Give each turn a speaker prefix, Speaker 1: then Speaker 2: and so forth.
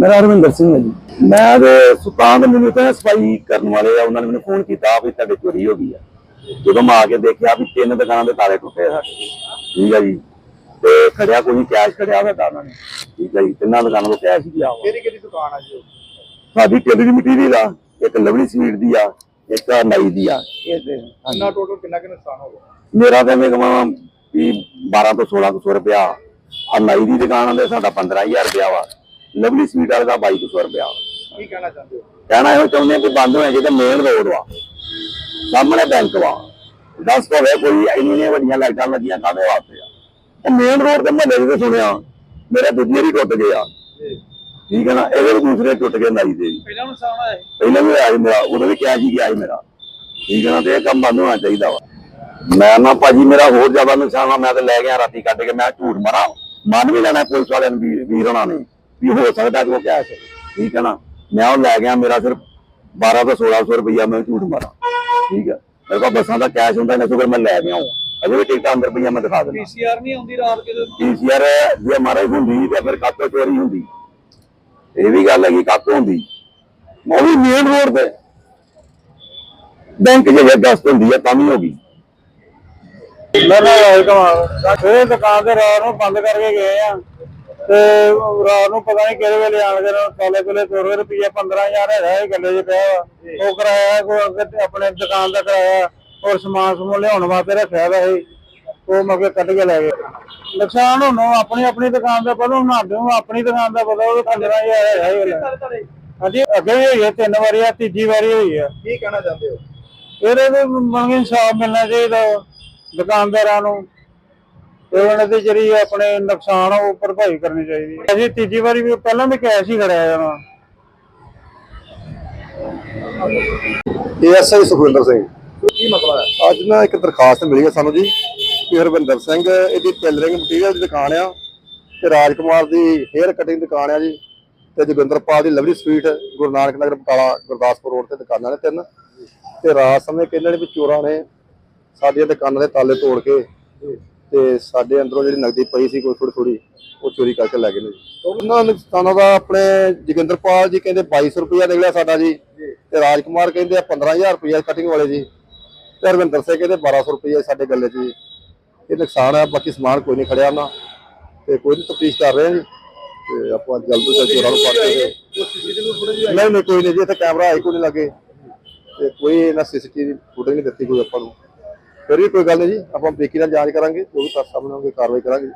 Speaker 1: ਮੇਰਾ ਹਰਵਿੰਦਰ ਸਿੰਘ ਹੈ ਜੀ। ਮੈਂ ਤੇ ਸੁਲਤਾਨ ਦੇ ਮੈਨੂੰ ਤਾਂ ਸਫ਼ਾਈ ਕਰਨ ਵਾਲੇ ਆ ਉਹਨਾਂ ਨੇ ਮੈਨੂੰ ਫੋਨ ਕੀਤਾ ਵੀ ਤੁਹਾਡੇ ਚੋਰੀ ਹੋ ਗਈ ਆ। ਜਦੋਂ ਮੈਂ ਆ ਕੇ ਦੇਖਿਆ ਵੀ ਤਿੰਨ ਦੁਕਾਨਾਂ ਦੇ ਤਾਲੇ ਟੁੱਟੇ ਆ। ਠੀਕ ਹੈ ਜੀ। ਤੇ ਖੜਿਆ ਕੋਈ ਕੈਸ਼ ਖੜਿਆ ਹੋਇਆ ਉਹਨਾਂ ਨੇ। ਠੀਕ ਹੈ ਜੀ ਤਿੰਨਾਂ ਦੁਕਾਨਾਂ ਤੋਂ ਕੈਸ਼ ਹੀ ਵਾ।
Speaker 2: ਕਿਹੜੀ ਕਿਹੜੀ ਦੁਕਾਨ ਆ ਜੀ?
Speaker 1: ਸਾਡੀ ਟੇਲਰ ਦੀ ਮਟੀਰੀਅਲ ਆ ਇੱਕ ਲਵਲੀ ਸਵੀਟ ਦੀ ਆ ਇੱਕ ਆਹ ਨਾਈ ਦੀ ਆ। ਤੇ।
Speaker 2: ਕਿੰਨਾ ਟੋਟਲ ਕਿੰਨਾ ਕਿ ਨੁਕਸਾਨ ਹੋ ਗਿਆ?
Speaker 1: ਮੇਰਾ ਤਾਂ ਮੈਂ ਕਹਾਂ ਵੀ 12 ਤੋਂ 1600 ਰੁਪਿਆ ਆ। ਨਾਈ ਦੀ ਦੁਕਾਨ ਦੇ ਸਾਡਾ 15000 ਰੁਪਿਆ ਵਾ। ਲਵਲੀ ਸਵੀਟ ਵਾਲੇ ਦਾ 2200 ਰੁਪਿਆ
Speaker 2: ਕੀ ਕਹਿਣਾ ਚਾਹੁੰਦੇ ਹੋ?
Speaker 1: ਕਹਿਣਾ ਇਹੋ ਚਾਹੁੰਦੇ ਆ ਕਿ ਬੰਦ ਹੋਣਾ ਚਾਹੀਦਾ ਮੇਨ ਰੋਡ ਵਾ ਸਾਹਮਣੇ ਬੈਂਕ ਵਾ। ਦੱਸ ਹੋਵੇ ਕੋਈ ਇੰਨੀਆਂ ਵੱਡੀਆਂ ਲਾਈਟਾਂ ਲੱਗੀਆਂ ਕਾਹਦੇ ਵਾਸਤੇ ਆ। ਉਹ ਮੇਨ ਰੋਡ ਤੇ ਮਹੱਲੇ ਦੇ ਸੁਣਿਆ ਮੇਰੇ ਦੂਜੇ ਵੀ ਟੁੱਟ ਗਏ ਆ ਠੀਕ ਹੈ ਨਾ ਇਹਦੇ ਵੀ ਦੂਸਰੇ ਟੁੱਟ ਗਏ ਨਾਈ ਦੇ। ਵੀ
Speaker 2: ਪਹਿਲਾਂ ਨੁਕਸਾਨ ਹੋਇਆ ਹੈ
Speaker 1: ਪਹਿਲਾਂ ਵੀ ਆਇਆ ਮੇਰਾ ਉਦੋਂ ਵੀ ਕਿਹਾ ਸੀ ਗਿਆ ਸੀ ਮੇਰਾ। ਠੀਕ ਹੈ ਨਾ ਤੇ ਇਹ ਕੰਮ ਬੰਦ ਹੋਣਾ ਚਾਹੀਦਾ ਵਾ। ਮੈਂ ਨਾ ਭਾਜੀ ਮੇਰਾ ਹੋਰ ਜ਼ਿਆਦਾ ਨੁਕਸਾਨ ਆ ਮੈਂ ਤੇ ਲੈ ਗਿਆ ਰਾਤੀ ਕੱਢ ਕੇ ਮੈਂ ਝੂਠ ਮਾਰਾਂ। ਮੰਨ ਵੀ ਲੈਣਾ ਪੁਲਿਸ ਵਾਲਿਆਂ ਨੂੰ ਵੀਰ ਵੀਰ ਹੋਣਾ ਨੇ। ਵੀ ਹੋ ਸਕਦਾ ਕਿ ਉਹ ਕਿਹਾ ਸੀ ਠੀਕ ਹੈ ਨਾ? ਮੈਂ ਉਹ ਲੈ ਗਿਆ ਮੇਰਾ ਸਿਰਫ 12 ਤੋਂ 1600 ਰੁਪਈਆ ਮੈਂ ਝੂਠ ਮਾਰਾਂ। ਠੀਕ ਹੈ? ਮੇਰੇ ਕੋਲ ਬੱਸਾਂ ਦਾ ਕੈਸ਼ ਹੁੰਦਾ ਨਾ ਸ਼ੁਕਰ ਮੈਂ ਲੈ ਗਿਆ ਹਾਂ ਅਜੇ ਵੀ ਟਿਕਟਾਂ ਅੰਦਰ ਪਈਆਂ ਮੈਂ ਦਿਖਾ ਦਿੰਦਾ।
Speaker 2: ਪੀਸੀਆਰ ਨਹੀਂ ਆਉਂਦੀ ਰਾਤ ਕਿਤੇ?
Speaker 1: ਪੀਸੀਆਰ ਜੇ ਮਾਰੇ ਹੁੰਦੀ ਤੇ ਫਿਰ ਕਾਤੋਂ ਚੋਰੀ ਹੁੰਦੀ। ਇਹ ਵੀ ਗੱਲ ਹੈਗੀ ਕਾਤੋਂ ਹੁੰਦੀ। ਉਹ ਵੀ ਮੇਨ ਰੋਡ ਤੇ। ਬੈਂਕ ਜੇ ਦਸਤ ਹੁੰਦੀ ਹੈ ਤਾਂ ਵੀ ਹੋ ਗਈ।
Speaker 3: ਮੇਰਾ ਵਾਲਕਮ ਇਹ ਦੁਕਾਨ ਤੇ ਰਾਤ ਨੂੰ ਬੰਦ ਕਰਕੇ ਗਏ ਆ। ਤੇ ਰਾਤ ਨੂੰ ਪਤਾ ਨਹੀਂ ਕਿਹੜੇ ਵੇਲੇ ਆਣ ਕੇ ਕਾਲੇ ਕੋਲੇ ਤੋਰੇ ਰੁਪਈਆ 15000 ਹੈਗਾ ਇਹ ਗੱਲੇ 'ਚ ਪਿਆ ਉਹ ਕਰਾਇਆ ਕੋਈ ਆਪਣੇ ਦੁਕਾਨ ਦਾ ਕਰਾਇਆ ਔਰ ਸਮਾਨ ਸਮੂਨ ਲਿਆਉਣ ਵਾਸਤੇ ਰੱਖਿਆ ਵਾ ਇਹ। ਉਹ ਮਗੇ ਕੱਢ ਕੇ ਲੈ ਗਏ। ਨੁਕਸਾਨ ਹੋਣੋਂ ਆਪਣੀ ਆਪਣੀ ਦੁਕਾਨ ਦਾ ਪਤਾ ਹੁਣ ਨੂੰ ਆਪਣੀ ਦੁਕਾਨ ਦਾ ਪਤਾ ਉਹ 15000 ਹੈਗਾ ਇਹ ਵੇਲੇ ਹਾਂਜੀ ਅੱਗੇ ਵੀ ਹੋਈ ਹੈ ਤਿੰਨ ਵਾਰੀ ਆ ਤੀਜੀ ਵਾਰੀ ਹੋਈ ਆ।
Speaker 2: ਕੀ ਕਹਿਣਾ ਚਾਹੁੰਦੇ ਹੋ?
Speaker 3: ਇਹਦੇ ਮੰਗੇ ਇਨਸਾਫ ਮਿਲਣਾ ਚਾਹੀਦਾ ਦੁਕਾਨਦਾਰਾਂ ਨੂੰ। ਤੇ ਉਹਨਾਂ ਦੇ ਜਿਹੜੀ ਆਪਣੇ ਨੁਕਸਾਨ ਉਹ ਭਰਪਾਈ ਕਰਨੀ ਚਾਹੀਦੀ ਹੈ। ਅਸੀਂ ਤੀਜੀ ਵਾਰੀ ਵੀ ਪਹਿਲਾਂ ਵੀ ਕੈਸ਼ ਹੀ ਖੜਿਆ ਜਾਣਾ
Speaker 4: ਏਐਸਆਈ ਸੁਖਵਿੰਦਰ ਸਿੰਘ।
Speaker 2: ਕੀ ਮਸਲਾ ਹੈ?
Speaker 4: ਅੱਜ ਨਾ ਇੱਕ ਦਰਖਾਸਤ ਮਿਲੀ ਹੈ ਸਾਨੂੰ ਜੀ ਕਿ ਹਰਵਿੰਦਰ ਸਿੰਘ ਇਹਦੀ ਟੇਲਰਿੰਗ ਮਟੀਰੀਅਲ ਦੀ ਦੁਕਾਨ ਆ ਤੇ ਰਾਜਕੁਮਾਰ ਦੀ ਹੇਅਰ ਕਟਿੰਗ ਦੁਕਾਨ ਆ ਜੀ ਤੇ ਜੋਗਿੰਦਰਪਾਲ ਦੀ lovely sweet Guru Nanak Nagar Batala Gurdaspur road ਤੇ ਦੁਕਾਨਾਂ ਨੇ ਤਿੰਨ। ਤੇ ਰਾਤ ਸਮੇਂ ਕਹਿੰਦੇ ਨੇ ਵੀ ਚੋਰਾਂ ਨੇ ਸਾਡੀਆਂ ਦੁਕਾਨਾਂ ਦੇ ਤਾਲੇ ਤੋੜ ਕੇ ਤੇ ਸਾਡੇ ਅੰਦਰੋਂ ਜਿਹੜੀ ਨਗਦੀ ਪਈ ਸੀ ਕੋਈ ਥੋੜੀ ਥੋੜੀ ਉਹ ਚੋਰੀ ਕਰਕੇ ਲੈ ਗਏ ਨੇ ਜੀ। ਉਹਨਾਂ ਨੁਕਸਾਨਾਂ ਦਾ ਆਪਣੇ ਜੋਗਿੰਦਰਪਾਲ ਜੀ ਕਹਿੰਦੇ 2200 ਰੁਪਇਆ ਨਿਕਲਿਆ ਸਾਡਾ ਜੀ ਤੇ ਰਾਜਕੁਮਾਰ ਕਹਿੰਦੇ ਆ 15000 ਰੁਪਇਆ ਕਟਿੰਗ ਵਾਲੇ ਜੀ ਤੇ ਹਰਵਿੰਦਰ ਸਿੰਘ ਕਹਿੰਦੇ 1200 ਰੁਪਏ ਸਾਡੇ ਗੱਲੇ 'ਚ ਜੀ। ਇਹ ਨੁਕਸਾਨ ਹੈ ਬਾਕੀ ਸਮਾਨ ਕੋਈ ਨਹੀਂ ਖੜਿਆ ਉਹਨਾਂ ਤੇ ਕੋਈ ਨਹੀਂ ਤਫਤੀਸ਼ ਕਰ ਰਹੇ ਆ ਜੀ। ਤੇ ਆਪਾਂ ਜਲਦ ਤੋਂ ਜਲਦ ਚੋਰਾਂ ਨੂੰ ਫੜ ਕੇ ਨਹੀਂ ਨਹੀਂ ਕੋਈ ਨਹੀਂ ਜੀ ਇੱਥੇ ਕੈਮਰਾ ਆਈ ਕੋਈ ਨਹੀਂ ਲੱਗੇ। ਤੇ ਕੋਈ ਇਹਨਾਂ ਸੀਸੀਟੀਵੀ ਫੁਟੇਜ ਨਹੀਂ ਦਿੱਤੀ ਕੋਈ ਆਪਾਂ ਨੂੰ। ਫਿਰ ਵੀ ਕੋਈ ਗੱਲ ਨਹੀਂ ਜੀ, ਆਪਾਂ ਬਰੀਕੀ ਨਾਲ ਜਾਂਚ ਕਰਾਂਗੇ, ਜੋ ਵੀ ਤੱਥ ਸਾਹਮਣੇ ਆਉਣਗੇ ਕਾਰਵਾਈ ਕਰਾਂਗੇ